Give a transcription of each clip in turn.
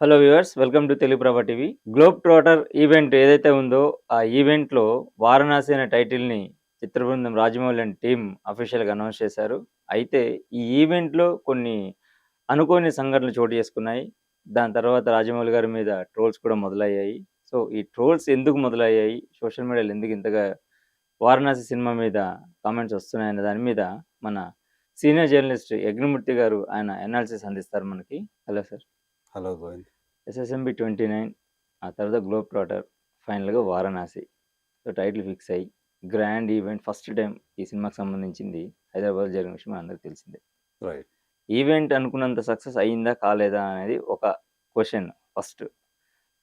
Hello viewers welcome to Telugu Prabha TV globe trotter event ఏదైతే ఉందో ఆ ఈవెంట్లో వారణాసి అనే టైటిల్ని చిత్రబృందం రాజమౌళి అండ్ టీమ్ అఫీషియల్గా అనౌన్స్ చేశారు. అయితే ఈ ఈవెంట్లో కొన్ని అనుకోని సంఘటనలు చోటు చేసుకున్నాయి. దాని తర్వాత రాజమౌళి గారి మీద ట్రోల్స్ కూడా మొదలయ్యాయి. సో ఈ ట్రోల్స్ ఎందుకు మొదలయ్యాయి? సోషల్ మీడియాలో ఎందుకు ఇంతగా వారణాసి సినిమా మీద కామెంట్స్ వస్తున్నాయనే దాని మీద మన సీనియర్ జర్నలిస్ట్ యజ్ఞమూర్తి గారు ఆయన అనాలిసిస్ అందిస్తారు మనకి. Hello sir hello Govind. SSMB twenty nine ఆ తర్వాత గ్లోబ్ ట్రాటర్ ఫైనల్గా వారణాసి. సో టైటిల్ ఫిక్స్ అయ్యి గ్రాండ్ ఈవెంట్ ఫస్ట్ టైం ఈ సినిమాకి సంబంధించింది హైదరాబాద్ జరిగిన విషయం అందరికి తెలిసిందే. రైట్ ఈవెంట్ అనుకున్నంత సక్సెస్ అయిందా కాలేదా అనేది ఒక క్వశ్చన్ ఫస్ట్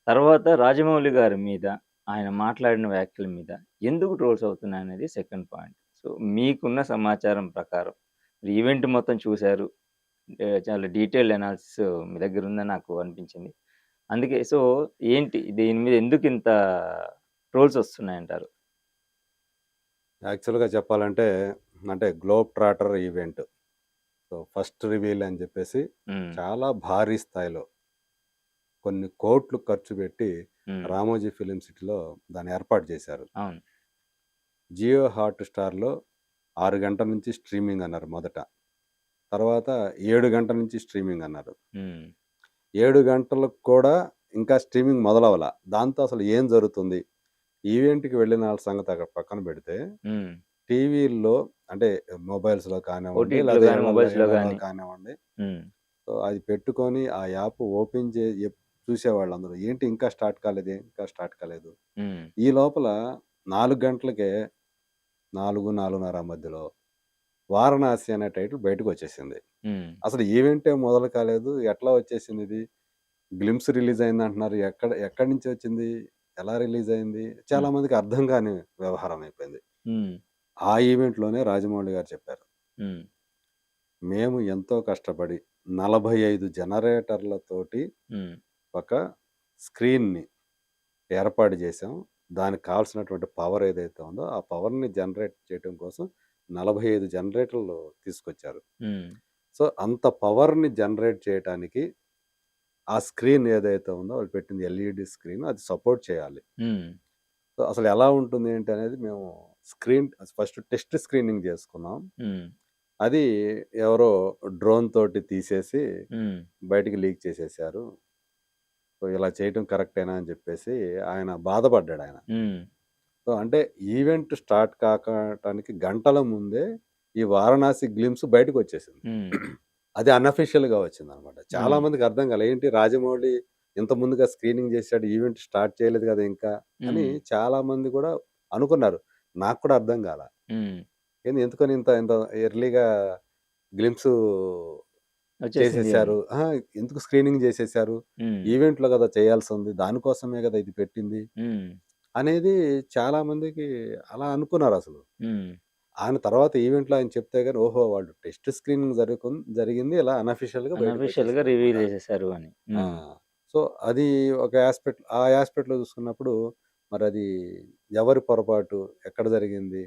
తర్వాత రాజమౌళి గారి మీద ఆయన మాట్లాడిన వ్యాఖ్యల మీద ఎందుకు ట్రోల్స్ అవుతున్నాయి అనేది సెకండ్ పాయింట్ సో మీకున్న సమాచారం ప్రకారం ఈవెంట్ మొత్తం చూశారు చాలా డీటెయిల్డ్ అనాలిసిస్ మీ దగ్గర ఉందని నాకు అనిపించింది. అందుకే సో ఏంటి దీని మీద ఎందుకు ఇంత ట్రోల్స్ వస్తున్నాయంటారు? యాక్చువల్గా చెప్పాలంటే అంటే globe trotter event. So first reveal అని చెప్పేసి చాలా భారీ స్థాయిలో కొన్ని కోట్లు ఖర్చు పెట్టి రామోజీ ఫిలిం సిటీలో దాన్ని ఏర్పాటు చేశారు. జియో హాట్ స్టార్లో ఆరు గంటల నుంచి స్ట్రీమింగ్ అన్నారు మొదట. తర్వాత ఏడు గంటల నుంచి స్ట్రీమింగ్ అన్నారు. ఏడు గంటలకు కూడా ఇంకా స్ట్రీమింగ్ మొదలవల దాంతో అసలు ఏం జరుగుతుంది? ఈవెంట్కి వెళ్ళిన వాళ్ళ సంగతి అక్కడ పక్కన పెడితే టీవీల్లో అంటే కానివ్వండి OTT లో. కానివ్వండి. ఉమ్, సో అది పెట్టుకొని ఆ యాప్ ఓపెన్ చే చూసేవాళ్ళు అందరూ ఏంటి ఇంకా స్టార్ట్ కాలేదు? ఇంకా స్టార్ట్ కాలేదు. ఈ లోపల నాలుగు గంటలకే నాలుగు నాలుగున్నర మధ్యలో వారణాసి అనే టైటిల్ బయటకు వచ్చేసింది అసలు ఈవెంటే మొదలు కాలేదు. ఎట్లా వచ్చేసింది ఇది? గ్లిమ్స్ రిలీజ్ అయింది అంటున్నారు. ఎక్కడ ఎక్కడి నుంచి వచ్చింది? ఎలా రిలీజ్ అయింది? చాలా మందికి అర్థం కాని వ్యవహారం అయిపోయింది. ఆ ఈవెంట్లోనే రాజమౌళి గారు చెప్పారు. మేము ఎంతో కష్టపడి నలభై ఐదు జనరేటర్లతోటి ఒక స్క్రీన్ని ఏర్పాటు చేసాం దానికి కావాల్సినటువంటి పవర్ ఏదైతే ఉందో ఆ పవర్ని జనరేట్ చేయడం కోసం నలభై ఐదు జనరేటర్లు తీసుకొచ్చారు. సో అంత పవర్ని జనరేట్ చేయడానికి ఆ స్క్రీన్ ఏదైతే ఉందో వాళ్ళు పెట్టింది ఎల్ఈడి స్క్రీన్ అది సపోర్ట్ చేయాలి. సో అసలు ఎలా ఉంటుంది ఏంటి అనేది మేము స్క్రీన్ ఫస్ట్ టెస్ట్ స్క్రీనింగ్ చేసుకున్నాం. అది ఎవరో డ్రోన్ తోటి తీసేసి బయటికి లీక్ చేసేసారు. సో ఇలా చేయటం కరెక్టేనా అని చెప్పేసి ఆయన బాధపడ్డాడు ఆయన. సో అంటే ఈవెంట్ స్టార్ట్ కాకటానికి గంటల ముందే ఈ వారణాసి గ్లిమ్స్ బయటకు వచ్చేసింది అది unofficial గా వచ్చింది అనమాట చాలా. మందికి అర్థం కాలే ఏంటి రాజమౌళి ఇంత ముందుగా స్క్రీనింగ్ చేశాడు ఈవెంట్ స్టార్ట్ చేయలేదు కదా ఇంకా? అని చాలా మంది కూడా అనుకున్నారు. నాకు కూడా అర్థం కాల. ఏంది ఎందుకని ఇంత ఇంత ఎర్లీగా గ్లిమ్స్ చేసేసారు ఎందుకు స్క్రీనింగ్ చేసేసారు ఉమ్, ఈవెంట్లో కదా చేయాల్సి ఉంది దానికోసమే కదా ఇది పెట్టింది? అనేది చాలా మందికి అలా అనుకున్నారు అసలు. ఆయన తర్వాత ఈవెంట్లో ఆయన చెప్తే కానీ ఓహో! వాళ్ళు టెస్ట్ స్క్రీనింగ్ జరుగు జరిగింది ఇలా అన్అఫిషియల్గా అన్అఫీషియల్గా రివీల్ చేసేసారు అని. సో అది ఒక ఆస్పెక్ట్ ఆ ఆస్పెక్ట్లో చూసుకున్నప్పుడు మరి అది ఎవరి పొరపాటు ఎక్కడ జరిగింది?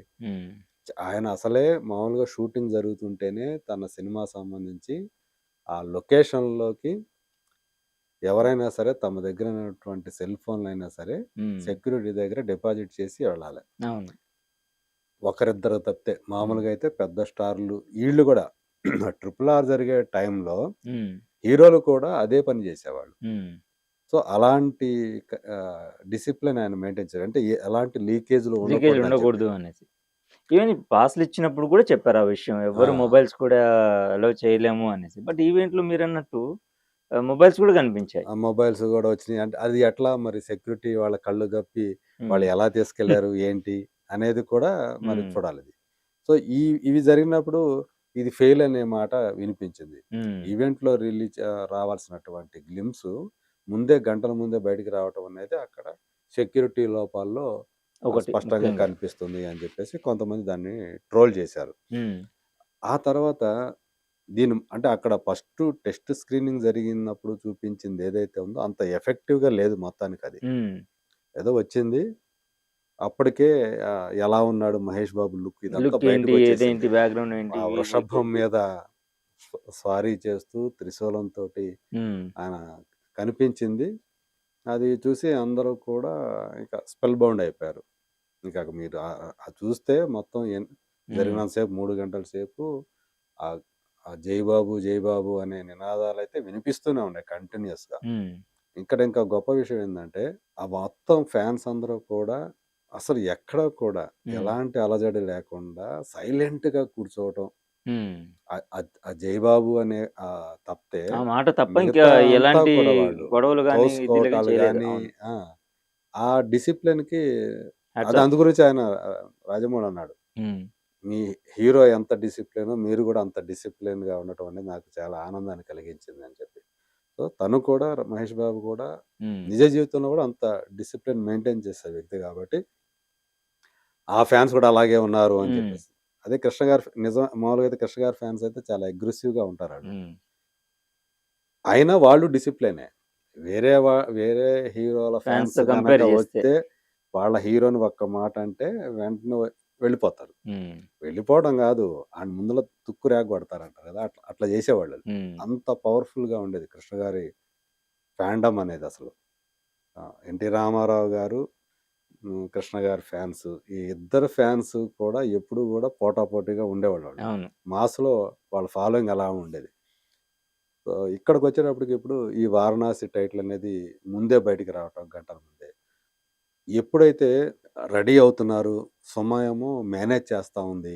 చ- ఆయన అసలే మామూలుగా షూటింగ్ జరుగుతుంటేనే తన సినిమా సంబంధించి ఆ లొకేషన్లోకి ఎవరైనా సరే తమ దగ్గర ఉన్నటువంటి సెల్ ఫోన్లు అయినా సరే ఉమ్, సెక్యూరిటీ దగ్గర డిపాజిట్ చేసి వెళ్ళాలి. అవును. ఒకరిద్దరు తప్పితే మామూలుగా అయితే పెద్ద స్టార్లు వీళ్ళు కూడా ట్రిపుల్ ఆర్ జరిగే టైంలో ఉమ్, హీరోలు కూడా అదే పని చేసేవాళ్ళు. ఉమ్, సో అలాంటి డిసిప్లిన్ ఆయన మెయింటైన్ చేయాలి అంటే ఏ- ఎలాంటి లీకేజ్లు లీకేజ్ ఉండకూడదు అనేసి. ఈవెన్ పాస్లు ఇచ్చినప్పుడు కూడా చెప్పారు ఆ విషయం. ఎవరు ఆ. మొబైల్స్ కూడా అలౌ చేయలేము అనేసి. బట్ ఈవెంట్లో మీరు అన్నట్టు మొబైల్స్ కూడా కనిపించాయి. ఆ మొబైల్స్ కూడా వచ్చినాయి. అంటే అది ఎట్లా మరి సెక్యూరిటీ వాళ్ళ కళ్ళు ఉమ్, వాళ్ళు ఎలా తీసుకెళ్ళారు ఏంటి అనేది కూడా మరి. చూడాలి ఇది సో ఈ ఇవి జరిగినప్పుడు ఇది ఫెయిల్ అనే మాట వినిపించింది. ఈవెంట్లో రిలీజ్ రావాల్సినటువంటి గ్లిమ్స్ ముందే గంటల ముందే బయటికి రావటం అనేది అక్కడ సెక్యూరిటీ లోపాల్లో ఒకటి స్పష్టంగా. కనిపిస్తుంది అని చెప్పేసి కొంతమంది దాన్ని ట్రోల్ చేశారు. ఆ తర్వాత దీని అంటే అక్కడ ఫస్ట్ టెస్ట్ స్క్రీనింగ్ జరిగినప్పుడు చూపించింది ఏదైతే ఉందో అంత ఎఫెక్టివ్గా లేదు మొత్తానికి అది ఏదో వచ్చింది అప్పటికే ఆ, ఎలా ఉన్నాడు మహేష్ బాబు లుక్ ఇదంతా లుక్ బయటకు ఏంటి వచ్చేసింది. ఏదేంటి బ్యాక్గ్రౌండ్ ఏంటి ఆ వృషభం మీద స్వ- స్వారీ చేస్తూ త్రిశూలం తోటి ఆయన కనిపించింది. అది చూసి అందరూ కూడా ఇక స్పెల్ బౌండ్ అయిపోయారు. ఇంకా మీరు ఆహ్, ఆహ్, అది చూస్తే మొత్తం ఎన్ హ్మ్. జరిగినంత సేపు 3 గంటల సేపు ఆహ్, ఆ 'జై బాబు జై బాబు' అనే నినాదాలైతే వినిపిస్తూనే ఉన్నాయి కంటిన్యూయస్‌గా. హ్మ్. ఇక్కడ ఇంకా గొప్ప విషయం ఏందంటే, ఆ మొత్తం ఫ్యాన్స్ అందరూ కూడా అసలు ఎక్కడ కూడా. ఎలాంటి అలజడి లేకుండా సైలెంట్‌గా కూర్చోవటం. హ్మ్. ఆహ్, ఆహ్, ఆ 'జై బాబు' అనే తప్పితే ఆ మాట తప్ప ఇంకా ఎలాంటి గొడవలు అవును. ఆ! డిసిప్లిన్‌కి హ్యాట్స్ అది. అందు గురించి ఆయన రాజమౌళి అన్నాడు. మీ హీరో ఎంత డిసిప్లినో మీరు కూడా అంత డిసిప్లిన్‌గా ఉండటం అనేది నాకు చాలా ఆనందాన్ని కలిగించింది అని చెప్పి. సో, తను కూడా 'మహేష్ బాబు' కూడా. నిజ జీవితంలో కూడా అంత డిసిప్లిన్ మెయింటైన్ చేసే వ్యక్తి కాబట్టి ఆ ఫ్యాన్స్ కూడా అలాగే ఉన్నారు అని. చెప్పేసి. అదే కృష్ణ గారి నిజం మామూలుగా అయితే కృష్ణ గారి ఫ్యాన్స్ అయితే చాలా అగ్రెసివ్‌గా ఉంటారాళ్ళు. హ్మ్. అయినా వాళ్ళు డిసిప్లినే. వేరే వా వేరే హీరోల ఫ్యాన్స్. వస్తే వాళ్ళ హీరోని ఒక్క మాట అంటే వెంటనే వెళ్ళిపోతారు. వెళ్ళిపోవడం గాదు. ఆడి ముందల తుక్కు రేగగొడతారంటారు కదా! అట్లా అట్లా చేసేవాళ్ళు. అంత పవర్‌ఫుల్‌గా ఉండేది కృష్ణ గారి ఫ్యాండమ్ అనేది అసలు. 'ఎన్టీ రామారావు' గారు, కృష్ణ గారి ఫ్యాన్స్ ఈ ఇద్దరు ఫ్యాన్స్ కూడా ఎప్పుడూ గూడా పోటాపోటీగా ఉండేవాళ్ళు వాళ్ళు. మాస్‌లో వాళ్ళ ఫాలోయింగ్ అలా ఉండేది. సో, ఇక్కడికొచ్చేటప్పటికి ఇప్పుడు ఈ 'వారణాసి' టైటిల్ అనేది ముందే బయటికి రావటం గంటల ముందే. ఎప్పుడైతే రెడీ అవుతున్నారు, సుమ ఏమో మేనేజ్ చేస్తా ఉంది.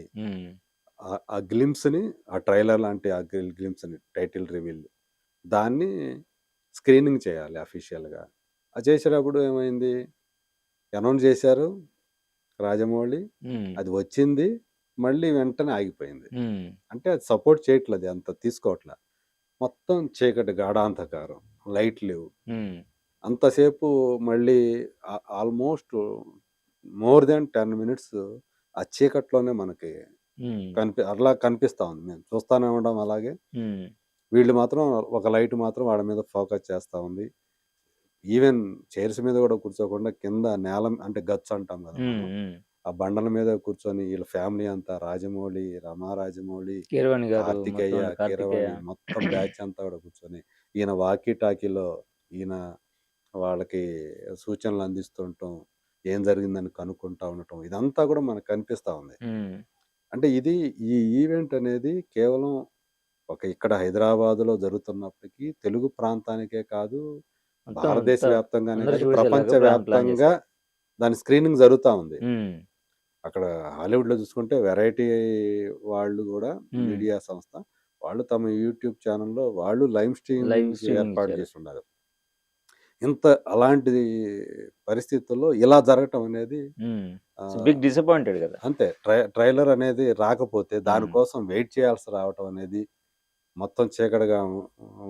ఆ ఆ గ్లింప్స్‌ని ఆ ట్రైలర్ లాంటి ఆ గ్లి గ్లింప్స్‌ని టైటిల్ రివీల్ దాన్ని స్క్రీనింగ్ చేయాలి అఫీషియల్‌గా. అది చేసేటప్పుడు ఏమైంది? అనౌన్స్ చేశారు రాజమౌళి. అది వచ్చింది. మళ్ళీ వెంటనే ఆగిపోయింది. అంటే అది సపోర్ట్ చేయట్లేదు. అంత తీసుకోవట్ల. మొత్తం చీకటి గాఢాంధకారం. లైట్ లేవు. అంతసేపు మళ్ళీ ఆ ఆల్‌మోస్ట్ మోర్ దాన్ 10 మినిట్స్ ఆ చీకట్లోనే మనకి. కనిపి అలా కనిపిస్తా ఉంది. మేము చూస్తానే ఉన్నాం అలాగే. వీళ్ళు మాత్రం ఒక లైట్ మాత్రం వాడి మీద ఫోకస్ చేస్తా ఉంది. ఈవెన్ చైర్స్ మీద గూడా కూర్చోకుండా కింద నేల అంటే గచ్చు అంటాం. హ్మ్. ఆ బండల మీద కూర్చొని ఈళ్ళ ఫ్యామిలీ అంతా రాజమౌళి, రమా రాజమౌళి, కీరవాణి గారు మొత్తం కార్తికేయ. కీరవాణి మొత్తం బ్యాచ్ అంతా గూడా కూర్చొని ఈయన వాకీ టాకీలో ఈయన వాళ్ళకి సూచనలు అందిస్తుంటం. ఏం జరిగిందని కనుక్కుంటా ఉండటం. ఇదంతా గూడా మనకు కనిపిస్తా ఉంది. అంటే ఇది ఈ ఈవెంట్ అనేది కేవలం ఒక ఇక్కడ హైదరాబాద్‌లో జరుగుతున్నప్పటికీ తెలుగు ప్రాంతానికే కాదు, భారతదేశ వ్యాప్తంగానే కాదు, ప్రపంచవ్యాప్తంగా చేశారు. దాని స్క్రీనింగ్ జరుగుతా ఉంది. అక్కడ హాలీవుడ్‌లో చూసుకుంటే వెరైటీ వాళ్ళు హ్మ్. మీడియా సంస్థ వాళ్ళు తమ యూట్యూబ్ ఛానెల్‌లో వాళ్ళు లైవ్ స్ట్రీమింగ్ ఏర్పాటు ఇచ్చారు. ఇంత అలాంటి పరిస్థితుల్లో ఇలా జరగటం అనేది బిగ్ డిసప్పాయింటెడ్ గదా! అంతే ట్రై ట్రైలర్ అనేది రాకపోతే. దానికోసం వెయిట్ చేయాల్సి రావటం అనేది మొత్తం చీకటిగా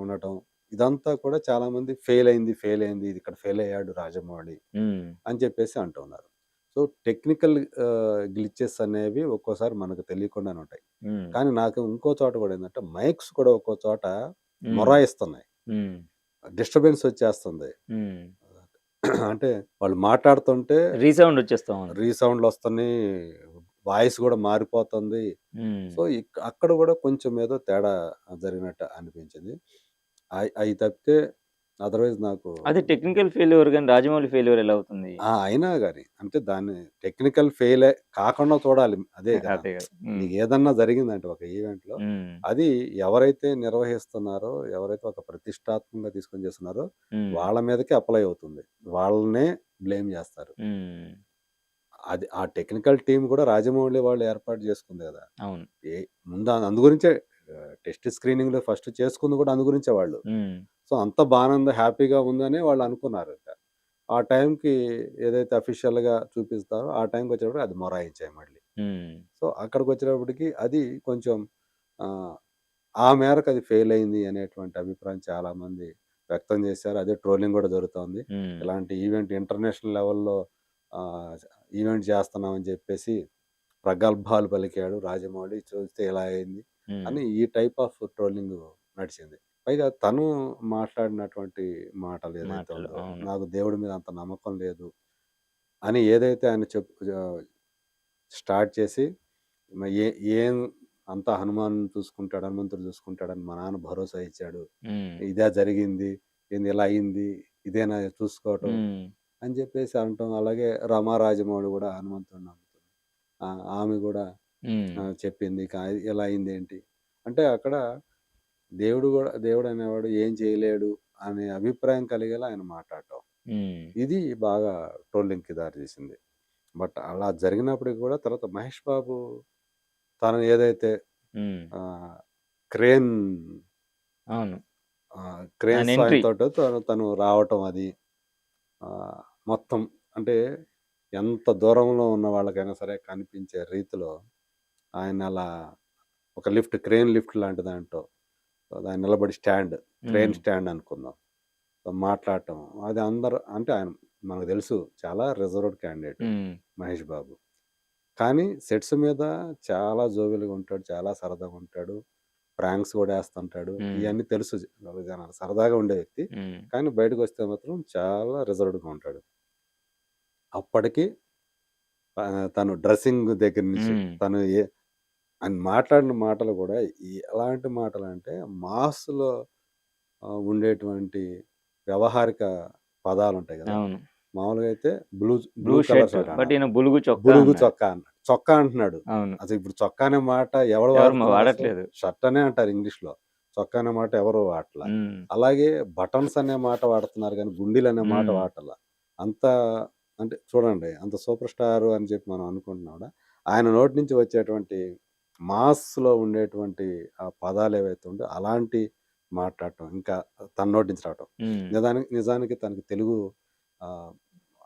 ఉండటం. ఇదంతా కూడా చాలామంది ఫెయిల్ అయింది, ఫెయిల్ అయింది. ఇది ఇక్కడ ఫెయిల్ అయ్యాడు రాజమౌళి. అని చెప్పేసి అంటున్నారు. సో, టెక్నికల్ గ్లిచెస్ అనేవి ఒక్కోసారి మనకు తెలియకుండానే ఉంటాయి. కానీ నాకు ఇంకో చోట కూడా ఏందంటే మైక్స్ కూడా ఒక్కో చోట. మొరాయిస్తున్నాయి. డిస్టర్బెన్స్ వచ్చేస్తుంది. అంటే వాళ్ళు మాట్లాడుతుంటే రీసౌండ్ వచ్చేస్తా ఉంది. రీసౌండ్‌లొస్తున్నాయి. వాయిస్ గూడా మారిపోతుంది. సో, అక్కడ గూడా కొంచెం ఏదో తేడా జరిగినట్టు అనిపించింది. అయి తప్పితే అదర్‌వైజ్ నాకు అది టెక్నికల్ ఫెయిల్యూర్ గాని రాజమౌళి ఫెయిల్యూర్ ఎలా అవుతుంది? అయినా గాని అంటే దాన్ని టెక్నికల్ ఫెయిలే కాకుండా చూడాలి. అదే! హ్మ్. నీకేదన్నా జరిగిందంటే ఒక ఈవెంట్‌లో హ్మ్. అది ఎవరైతే నిర్వహిస్తున్నారో, ఎవరైతే ఒక ప్రతిష్టాత్మకంగా తీసుకొని చేస్తున్నారో. వాళ్ళ మీదకే అప్లై అవుతుంది. వాళ్ళనే బ్లేమ్ జేస్తారు. హ్మ్. అది ఆ టెక్నికల్ టీమ్ కూడా రాజమౌళి వాళ్ళు ఏర్పాటు చేసుకుంది! అవును. ఏ ముందు అందు గురించే టెస్ట్ స్క్రీనింగ్‌లో ఫస్ట్ చేసుకుంది కూడా అందు గురించే వాళ్ళు. సో, అంతా బానే ఉంది, హ్యాపీగా ఉందని వాళ్ళు అనుకున్నారింక. ఆ టైంకి ఏదైతే అఫీషియల్‌గా చూపిస్తారో ఆ టైంకొచ్చేటప్పటికి అది మొరాయించాయి మళ్ళీ. సో, అక్కడికొచ్చేటప్పటికి అది కొంచెం ఆ మేరకు అది ఫెయిల్ అయింది అనేటువంటి అభిప్రాయం చాలామంది వ్యక్తం చేశారు. అదే ట్రోలింగ్ గూడా జరుగుతోంది. ఇలాంటి ఈవెంట్ ఇంటర్నేషనల్ లెవెల్‌లో ఈవెంట్ చేస్తున్నామని చెప్పేసి ప్రగల్భాలు పలికాడు రాజమౌళి. చూస్తే ఇలా అయింది. అని ఈ టైప్ ఆఫ్ ట్రోలింగ్ నడిచింది. పైగా తను మాట్లాడినటువంటి మాటలు ఏదైతే మాటలు. ఉందో, అవును. నాకు దేవుడి మీద అంత నమ్మకం లేదు అని ఏదైతే ఆయన చెప్ ఆహ్, స్టార్ట్ చేసి మ ఏ ఏం అంతా హనుమాన్ చూసుకుంటాడు, హనుమంతుడు చూసుకుంటాడని మా నాన్న భరోసా ఇచ్చాడు. ఇదే జరిగింది. ఏంది ఇలా అయింది ఇదేనా చూసుకోవటం ఉమ్, అని చెప్పేసి అనటం అలాగే రమా రాజమౌళి కూడా హనుమంతుడిని నమ్ముతుంది ఆ, ఆమె కూడా చెప్పింది. కా- ఇలా అయింది ఏంటి? అంటే అక్కడ దేవుడు కూడా దేవుడు అనేవాడు ఏం చేయలేడు అనే అభిప్రాయం కలిగేలా ఆయన మాట్లాడటం. ఇది బాగా ట్రోలింగ్కి దారి తీసింది. బట్ అలా జరిగినప్పటికీ కూడా తర్వాత మహేష్ బాబు తను ఏదైతే క్రేన్ అవును. ఆ, క్రేన్. సాయంతో తను తను రావటం అది. మొత్తం అంటే ఎంత దూరంలో ఉన్న వాళ్ళకైనా సరే కనిపించే రీతిలో ఆయన అలా ఒక లిఫ్ట్ క్రేన్ లిఫ్ట్ లాంటి దాంట్లో ఆయన నిలబడి స్టాండ్ క్రేన్ ఉమ్, స్టాండ్ అనుకుందాం. మాట్లాడటం అది అందరు అంటే ఆయన మనకు తెలుసు చాలా రిజర్వ్డ్ క్యాండిడేట్ మహేష్ బాబు. కానీ సెట్స్ మీద చాలా జోవియల్గా ఉంటాడు చాలా సరదాగా ఉంటాడు ప్రాంక్స్ కూడా వేస్తుంటాడు. ఇవన్నీ తెలుసు జనాలు సరదాగా ఉండే వ్యక్తి. కానీ బయటకు వస్తే మాత్రం చాలా రిజర్వ్డ్గా ఉంటాడు. అప్పటికి తను డ్రెస్సింగ్ దగ్గర నుంచి తను ఏ ఆయన మాట్లాడిన మాటలు కూడా ఈ- ఎలాంటి మాటలు అంటే మాస్లో ఉండేటువంటి వ్యవహారిక పదాలు ఉంటాయి కదా! అవును. మామూలుగా అయితే blue blue blue colour shirt shirt but ఈయన బులుగు చొక్కా బులుగు అన్నాడు. చొక్కా అన్నాడు చొక్కా అంటున్నాడు. అవును. అసలు ఇప్పుడు చొక్కా అనే మాట ఎవరు ఎవరు వాడుతున్నారు అసలు? వాడట్లేదు. షర్ట్ అనే అంటారు ఇంగ్లీష్లో చొక్కా అనే మాట ఎవరు వాడట్లా? అలాగే బటన్స్ అనే మాట వాడుతున్నారు కానీ గుండీలు అనే మాట. వాడట్లా? అంత అంటే చూడండి అంత సూపర్ స్టార్ అని చెప్పి మనం అనుకుంటున్నాం కూడా. ఆయన నోటి నుంచి వచ్చేటువంటి మాస్లో ఉండేటువంటి ఆ పదాలు ఏవైతే ఉందో అలాంటి మాట్లాడటం ఇంకా తన నోటి నుంచి రావటం నిజానికి నిజానికి తనకి తెలుగు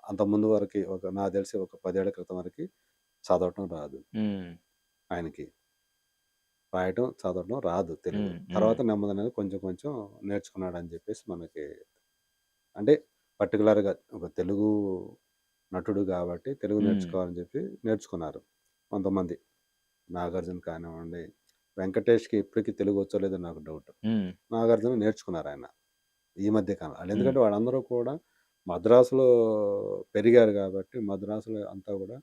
అంత ముందు వరకు ఒక నాకు తెలిసి ఒక పదేళ్ళ క్రితం వరకు చదవటం రాదు. ఆయనకి. రాయటం చదవటం రాదు తెలుగు. తర్వాత నెమ్మదినది కొంచెం కొంచెం నేర్చుకున్నాడు అని చెప్పేసి మనకి అంటే పర్టికులర్గా ఒక తెలుగు నటుడు కాబట్టి తెలుగు. నేర్చుకోవాలని చెప్పి నేర్చుకున్నారు కొంతమంది. నాగార్జున కానివ్వండి వెంకటేష్కి ఇప్పటికీ తెలుగు వచ్చో లేదో నాకు డౌట్. నాగార్జున నేర్చుకున్నారు ఆయన ఈ మధ్య కాలం. వాళ్ళు ఎందుకంటే వాళ్ళందరూ కూడా మద్రాసులో పెరిగారు కాబట్టి మద్రాసులో అంతా కూడా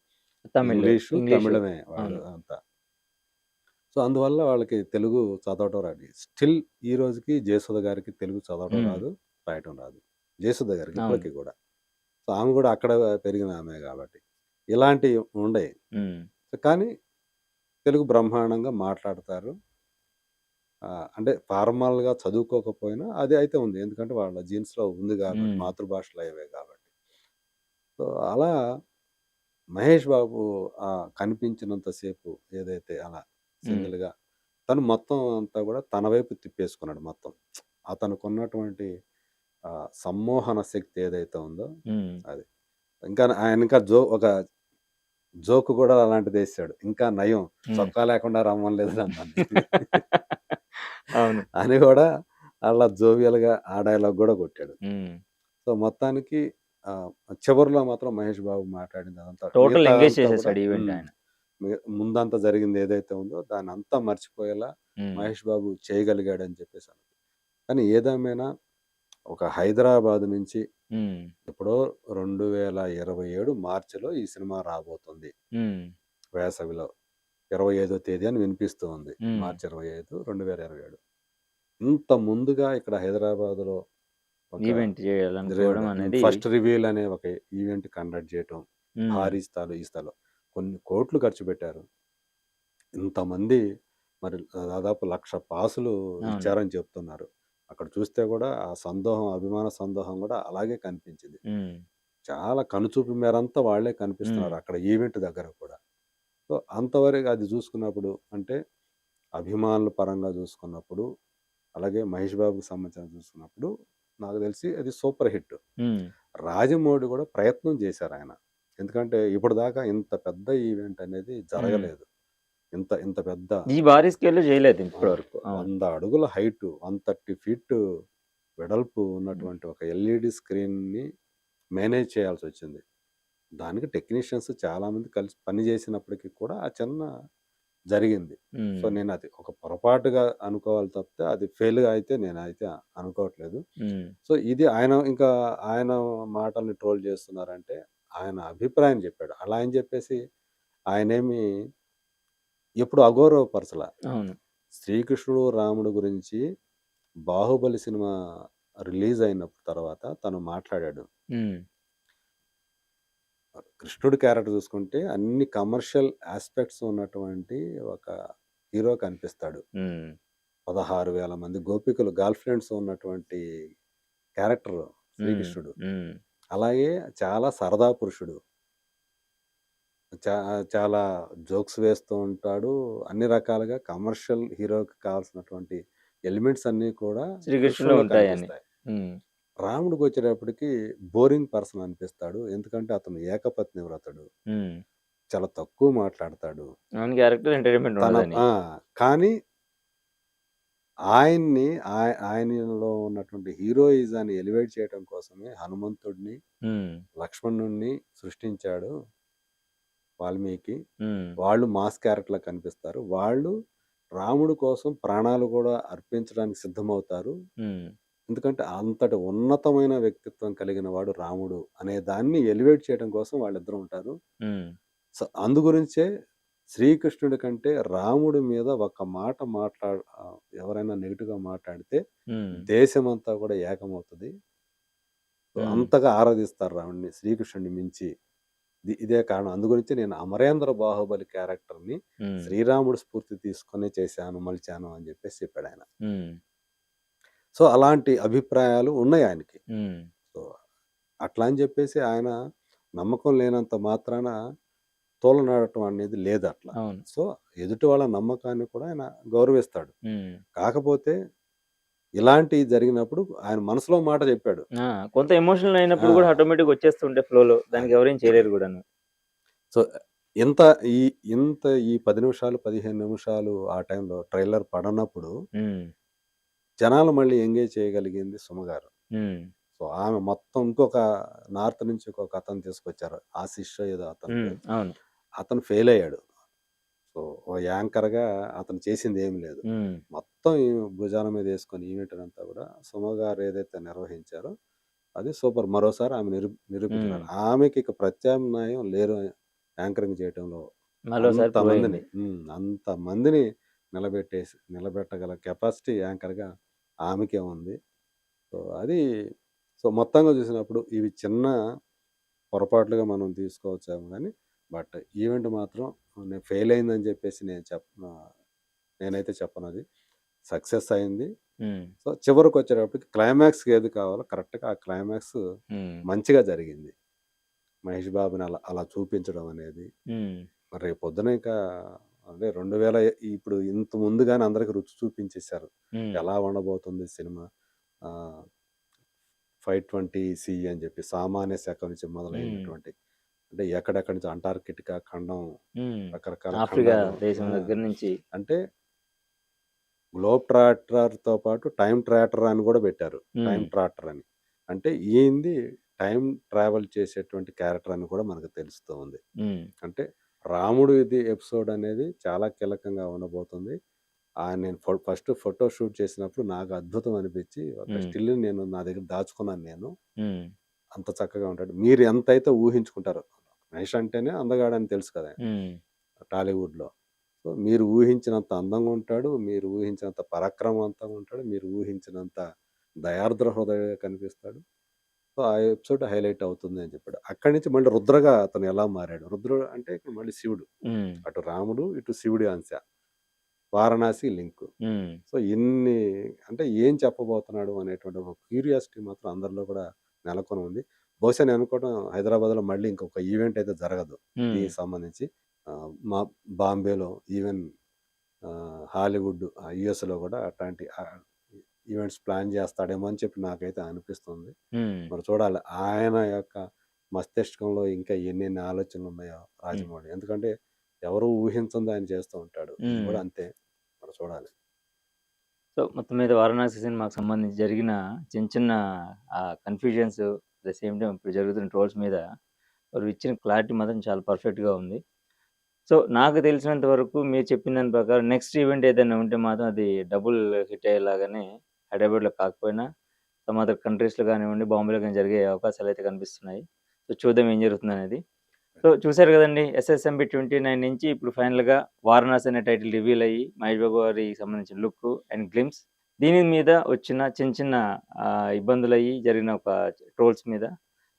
ఇంగ్లీషు. తమిళమే వాళ్ళు. అంతా. సో అందువల్ల వాళ్ళకి తెలుగు చదవటం రాదు. స్టిల్ ఈ రోజుకి జయసుధ గారికి తెలుగు చదవటం. రాదు రాయటం రాదు. జయసుధ గారికి. ఇప్పటికీ కూడా. సో ఆమె కూడా అక్కడ పెరిగిన ఆమె కాబట్టి ఇలాంటివి సో కానీ తెలుగు బ్రహ్మాండంగా మాట్లాడతారు. అంటే ఫార్మల్గా చదువుకోకపోయినా అది అయితే ఉంది. ఎందుకంటే వాళ్ళ జీన్స్లో ఉంది కాబట్టి. మాతృభాషలో అవే కాబట్టి. సో అలా మహేష్ బాబు ఆ కనిపించినంతసేపు ఏదైతే అలా సింగిల్గా తను మొత్తం అంతా కూడా తన వైపు తిప్పేసుకున్నాడు మొత్తం. అతనికి ఉన్నటువంటి ఆ, సమ్మోహన శక్తి ఏదైతే ఉందో ఉమ్, ఇంకా ఆయన ఇంకా జో ఒక జోక్ కూడా అలాంటిది వేసాడు ఇంకా నయం. చొక్కా లేకుండా రమ్మలేదు నన్ను అవును. అని కూడా అలా జోవియల్గా ఆ డైలాగ్ కూడా కొట్టాడు. సో మొత్తానికి చివరిలో మాత్రం మహేష్ బాబు మాట్లాడింది అదంతా. టోటల్ ఎంగేజ్ చేసేసాడు ఈవెంట్ ఆయన. ముందంతా జరిగింది ఏదైతే ఉందో దాన్ని అంతా మర్చిపోయేలా మహేష్ బాబు చేయగలిగాడు అని చెప్పేసి కానీ ఏదేమైనా ఒక హైదరాబాద్ నుంచి ఉమ్, ఎప్పుడో రెండు వేల ఇరవై ఏడు మార్చిలో ఈ సినిమా రాబోతుంది. ఉమ్, వేసవిలో. ఇరవై ఐదో తేదీ అని వినిపిస్తూ ఉంది. మార్చి ఇరవై ఐదు రెండు వేల ఇరవై ఏడు. ఇంత ముందుగా ఇక్కడ హైదరాబాద్లో ఒక ఈవెంట్ చేయాలనుకోవడం అనేది ఫస్ట్ రివీల్ అనే ఒక ఈవెంట్ కండక్ట్ చేయటం ఉమ్, భారీ స్థాయిలో ఈ స్థాయిలో. కొన్ని కోట్లు ఖర్చు పెట్టారు. ఇంతమంది మరి దాదాపు లక్ష పాసులు అవును. ఇచ్చారని చెప్తున్నారు. అక్కడ చూస్తే కూడా ఆ సందోహం అభిమాన సందోహం కూడా అలాగే కనిపించింది. చాలా కనుచూపు మేరంతా వాళ్ళే కనిపిస్తున్నారు. అక్కడ ఈవెంట్ దగ్గర కూడా. సో అంతవరకు అది చూసుకున్నప్పుడు అంటే అభిమానుల పరంగా చూసుకున్నప్పుడు అలాగే మహేష్ బాబుకి సంబంధించిన చూసుకున్నప్పుడు నాకు తెలిసి అది సూపర్ హిట్. రాజమౌళి కూడా ప్రయత్నం చేశారు ఆయన. ఎందుకంటే ఇప్పుడు దాకా ఇంత పెద్ద ఈవెంట్ అనేది జరగలేదు. ఇంత ఇంత పెద్ద ఈ భారీ స్కేల్ చేయలేదు ఇప్పటి వరకు అవును వంద అడుగుల హైట్ వన్ థర్టీ ఫీట్ వెడల్పు ఉన్నటువంటి ఒక ఎల్ఈడి స్క్రీన్ని మేనేజ్ చేయాల్సి వచ్చింది. దానికి టెక్నీషియన్స్ చాలా మంది కలిసి పని చేసినప్పటికీ కూడా ఆ చిన్న జరిగింది. సో నేను అది ఒక పొరపాటుగా అనుకోవాలి తప్పితే అది ఫెయిల్గా అయితే నేను అయితే అనుకోవట్లేదు. సో ఇది ఆయన ఇంకా ఆయన మాటల్ని ట్రోల్ చేస్తున్నారంటే ఆయన అభిప్రాయం చెప్పాడు. అలా అని చెప్పేసి ఆయనేమి ఎప్పుడు అగౌరవపరచల అవును శ్రీకృష్ణుడు రాముడు గురించి బాహుబలి సినిమా రిలీజ్ అయినప్పుడు తర్వాత తను మాట్లాడాడు. కృష్ణుడి క్యారెక్టర్ చూసుకుంటే అన్ని కమర్షియల్ యాస్పెక్ట్స్ ఉన్నటువంటి ఒక హీరో కనిపిస్తాడు. హ్మ్. 16,000 మంది గోపికలు గర్ల్ ఫ్రెండ్స్ ఉన్నటువంటి క్యారెక్టర్. శ్రీకృష్ణుడు. అలాగే చాలా సరదా పురుషుడు. చా చాలా జోక్స్ వేస్తూ ఉంటాడు. అన్ని రకాలుగా కమర్షియల్ హీరోకి కావాల్సినటువంటి ఎలిమెంట్స్ అన్నీ కూడా శ్రీకృష్ణుడిలో కృష్ణుడిలో ఉంటాయని. కనిపిస్తాయి. హ్మ్. రాముడికొచ్చేటప్పటికి బోరింగ్ పర్సన్ అనిపిస్తాడు. ఎందుకంటే అతను ఏకపత్ని వ్రతుడు. హ్మ్. చాలా తక్కువ మాట్లాడతాడు. అవును. క్యారెక్టర్ ఎంటర్‌టైన్‌మెంట్ తన ఉండదని. ఆ! కానీ ఆయన్ని ఆయ ఆయనలో ఉన్నటువంటి హీరోయిజాన్ని ఎలివేట్ చేయటం కోసమే హనుమంతుడిని, హ్మ్. లక్ష్మణుడిని సృష్టించాడు వాల్మీకి. వాళ్ళు మాస్ క్యారెక్టర్‌లా కనిపిస్తారు. వాళ్ళు రాముడు కోసం ప్రాణాలు కూడా అర్పించడానికి సిద్ధమవుతారు. ఎందుకంటే అంతటి ఉన్నతమైన వ్యక్తిత్వం కలిగిన వాడు రాముడు అనే దాన్ని ఎలివేట్ చేయడం కోసం వాళ్ళిద్దరూ ఉంటారు. సో, అందుగురించే శ్రీకృష్ణుడి కంటే రాముడి మీద ఒక మాట మాట్లా ఎవరైనా నెగెటివ్‌గా మాట్లాడితే హ్మ్. దేశమంతా కూడా ఏకమవుతది. అంతగా ఆరాధిస్తారు రాముడిని శ్రీకృష్ణుడిని మించి. ఇది కారణం. అందుగురించి నేను అమరేంద్ర బాహుబలి క్యారెక్టర్‌ని హ్మ్. శ్రీరాముడు స్ఫూర్తి తీసుకొనే చేశాను, మలిచాను అని చెప్పేసి చెప్పాడాయన. హ్మ్. సో, అలాంటి అభిప్రాయాలు ఉన్నాయి ఆయనకి. సో, అట్లా అని చెప్పేసి ఆయన నమ్మకం లేనంత మాత్రాన తోలనాడటం అనేది లేదట్లా. అవును. సో, ఎదుటి వాళ్ళ నమ్మకాన్ని కూడా ఆయన గౌరవిస్తాడు. కాకపోతే ఇలాంటియి జరిగినప్పుడు ఆయన మనసులో మాట చెప్పాడు. కొంత ఎమోషనల్ అయినప్పుడు! కూడా ఆటోమేటిక్‌గా వచ్చేస్తుంటాయి ఫ్లోలో. దానికి. ఎవరేం చేయలేరు గూడాను. సో, ఇంత ఈ ఇంత ఈ 10 నిమిషాలు, 15 నిమిషాలు ఆ టైంలో ట్రైలర్ పడనప్పుడు. జనాలు మళ్ళీ ఎంగేజ్ చేయగలిగింది సుమగారు. సో, ఆమె మొత్తం ఇంకొక నార్త్ నుంచి ఇంకొక అతను తీసుకొచ్చారు. ఆశిషో ఏదో అతని. అతను ఫెయిల్ అయ్యాడు. సో, ఓ యాంకర్‌గా అతను చేసింది ఏమి లేదు. హ్మ్. మొత్తం ఈ భుజాల మీద యేసుకొని ఈవెంట్‌నంతా కూడా సుమ గారు ఏదైతే నిర్వహించారో అది సూపర్. మరోసారి ఆమె నిరూ నిరూపించినారు. హ్మ్. ఆమెకి ఇక ప్రత్యామ్నాయం లేరు యాంకరింగ్ చేయటంలో. అంతమందిని. అంతమందిని నిలబెట్టేసి నిలబెట్టగల కెపాసిటీ యాంకర్‌గా ఆమెకే ఉంది. సో, అది సో, మొత్తంగా చూసినప్పుడు ఇవి చిన్న పొరపాట్లుగా మనం తీసుకోవచ్చేమో గానీ, బట్ ఈవెంట్ మాత్రం నేను ఫెయిల్ అయిందని చెప్పేసి నేను చెప్ ఆహ్, నేనైతే చెప్పనది. సక్సెస్ అయింది. సో, చివరికొచ్చేటప్పటికి క్లైమాక్స్‌కి ఏది కావాలో కరెక్ట్‌గా ఆ క్లైమాక్స్. మంచిగా జరిగింది. మహేష్ బాబుని అలా అలా చూపించడం అనేది. హ్మ్. మరి రేపొద్దున ఇంకా అంటే 2000 ఇప్పుడు ఇంత ముందుగానే అందరికి రుచి చూపించేశారు. ఎలా ఉండబోతుంది సినిమా. ఆహ్, 520 సి అని చెప్పి సామాన్య శాఖ నుంచి. మొదలైనటువంటి అంటే ఎక్కడెక్కడి నుంచి అంటార్కిటికా ఖండం. రకరకాల దేశం! దగ్గర నుంచి అంటే గ్లోబ్ ట్రాటర్‌తో పాటు టైమ్ ట్రాటర్ అని కూడా పెట్టారు. టైమ్ హ్మ్. ట్రాటర్ అని. అంటే ఈయనది టైమ్ ట్రావెల్ చేసేటువంటి క్యారెక్టర్ అని కూడా మనకు తెలుస్తూ ఉంది. అంటే రాముడిది ఎపిసోడ్ అనేది చాలా కీలకంగా ఉండబోతుంది. ఆహ్, నేను ఫస్ట్ ఫోటో షూట్ చేసినప్పుడు నాకు అద్భుతం అనిపించి ఒక హ్మ్. స్టిల్‌ని నేను నా దగ్గర దాచుకున్నాను నేను. అంత చక్కగా ఉంటాడు. మీరు ఎంతైతే ఊహించుకుంటారో మహేష్ అంటేనే అందగాడని తెలుసు కదా! హ్మ్. టాలీవుడ్‌లో. సో, మీరు ఊహించినంత అందంగా ఉంటాడు. మీరు ఊహించినంత పరాక్రమవంతంగా ఉంటాడు. మీరు ఊహించినంత దయార్ద్ర హృదయంగా కనిపిస్తాడు. సో, ఆ ఎపిసోడ్ హైలైట్ అవుతుంది అని చెప్పాడు. అక్కడి నుంచి మళ్ళీ రుద్రగా అతను ఎలా మారాడు? రుద్రుడు అంటే ఇక్కడ మళ్ళీ శివుడు. అటు రాముడు, ఇటు శివుడి అంశ. వారణాసి లింకు. సో, ఇన్ని అంటే ఏం చెప్పబోతున్నాడు అనేటువంటి ఒక క్యూరియాసిటీ మాత్రం అందరిలో కూడా నెలకొని ఉంది. బహుశా నేను అనుకోవడం హైదరాబాద్‌లో మళ్ళీ ఇంకొక ఈవెంట్ అయితే జరగదు. దీనికి సంబంధించి. మా బాంబేలో ఈవెన్ హాలీవుడ్ యూఎస్‌లో కూడా అట్లాంటి ఈవెంట్స్ ప్లాన్ చేస్తాడేమో అని చెప్పి నాకైతే అనిపిస్తుంది. మరి చూడాలి. ఆయన యొక్క మస్తిష్కంలో ఇంకా ఎన్నెన్ని ఆలోచనలున్నాయో హ్మ్. రాజమౌళి. ఎందుకంటే ఎవరు ఊహించనిది ఆయన చేస్తూ ఉంటాడు. కూడా అంతే. మరి చూడాలి. సో, మొత్తం మీద 'వారణాసి' సినిమాకి సంబంధించి జరిగిన చిన్న చిన్న కన్‌ఫ్యూజన్స్ ద సేమ్ టైమ్ ఇప్పుడు జరుగుతున్న ట్రోల్స్ మీద వారు ఇచ్చిన క్లారిటీ మాత్రం చాలా పర్ఫెక్ట్‌గా ఉంది. సో, నాకు తెలిసినంత వరకు మీరు చెప్పిన దాని ప్రకారం నెక్స్ట్ ఈవెంట్ ఏదైనా ఉంటే మాత్రం అది డబుల్ హిట్ అయ్యేలాగానే హైదరాబాద్‌లో కాకపోయినా సమ్ అదర్ కంట్రీస్‌లో కానివ్వండి, బాంబేలో కానీ జరిగే అవకాశాలు అయితే కనిపిస్తున్నాయి. సో, చూద్దాం ఏం జరుగుతుందనేది. సో, చూసారు కదండి 'ఎస్ఎస్ఎంబి 29' నుంచి ఇప్పుడు ఫైనల్‌గా 'వారణాసి' అనే టైటిల్ రివీల్ అయ్యి మహేష్ బాబు గారికి సంబంధించిన లుక్ అండ్ గ్లిమ్స్ దీని మీద వచ్చిన చిన్న చిన్న ఇబ్బందులు అయ్యి జరిగిన ఒక ట్రోల్స్ మీద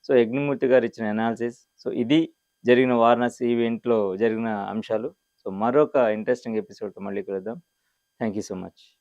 సో యజ్ఞమూర్తి గారు ఇచ్చిన అనాలిసిస్ సో ఇది జరిగిన వారణాసి ఈవెంట్‌లో జరిగిన అంశాలు. సో మరొక ఇంట్రెస్టింగ్ ఎపిసోడ్‌తో మళ్ళీ కలుద్దాం. Thank you so much.